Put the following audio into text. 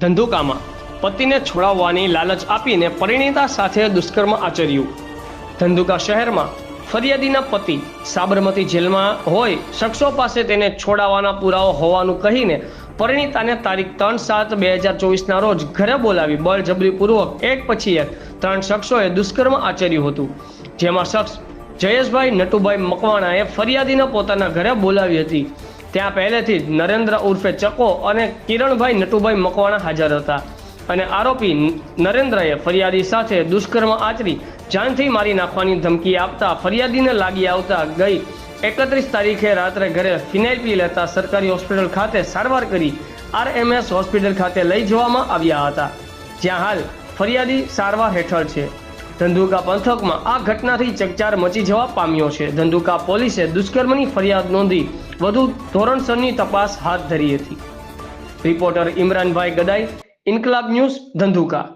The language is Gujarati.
ધંધુકામાં પતિને છોડાવવાની લાલચ આપીને પરિણીતા સાથે દુષ્કર્મ આચર્યું. ધંધુકા શહેરમાં ફરિયાદીના પતિ સાબરમતી જેલમાં હોય શખ્સો પાસે તેને છોડાવવાના પુરાવો હોવાનું કહીને પરિણીતાને તારીખ ત્રણ સાત બે હજાર ચોવીસના રોજ ઘરે બોલાવી બળજબરીપૂર્વક એક પછી એક ત્રણ શખ્સોએ દુષ્કર્મ આચર્યું હતું. જેમાં શખ્સ જયેશભાઈ નટુભાઈ મકવાણાએ ફરિયાદીને પોતાના ઘરે બોલાવી હતી. ત્યાં પહેલેથી જ નરેન્દ્ર ઉર્ફે ચકો અને કિરણભાઈ નટુભાઈ મકવાણા હાજર હતા. અને આરોપી નરેન્દ્રએ ફરિયાદી સાથે દુષ્કર્મ આચરી, જાનથી મારી નાખવાની ધમકી આપતા ફરિયાદીને લાગી આવતા ગઈ એકત્રીસ તારીખે રાત્રે ઘરે ફિનાઇલ પી લેતા સરકારી હોસ્પિટલ ખાતે સારવાર કરી આરએમએસ હોસ્પિટલ ખાતે લઈ જવામાં આવ્યા હતા. જ્યાં હાલ ફરિયાદી સારવાર હેઠળ છે. ધંધુકા પંથકમાં આ ઘટનાથી ચકચાર મચી જવા પામ્યો છે. ધંધુકા પોલીસે દુષ્કર્મની ફરિયાદ નોંધી વધુ ધોરણસરની તપાસ હાથ ધરી હતી. Reporter Imranbhai Gadai Inquilab news Dhandhuka.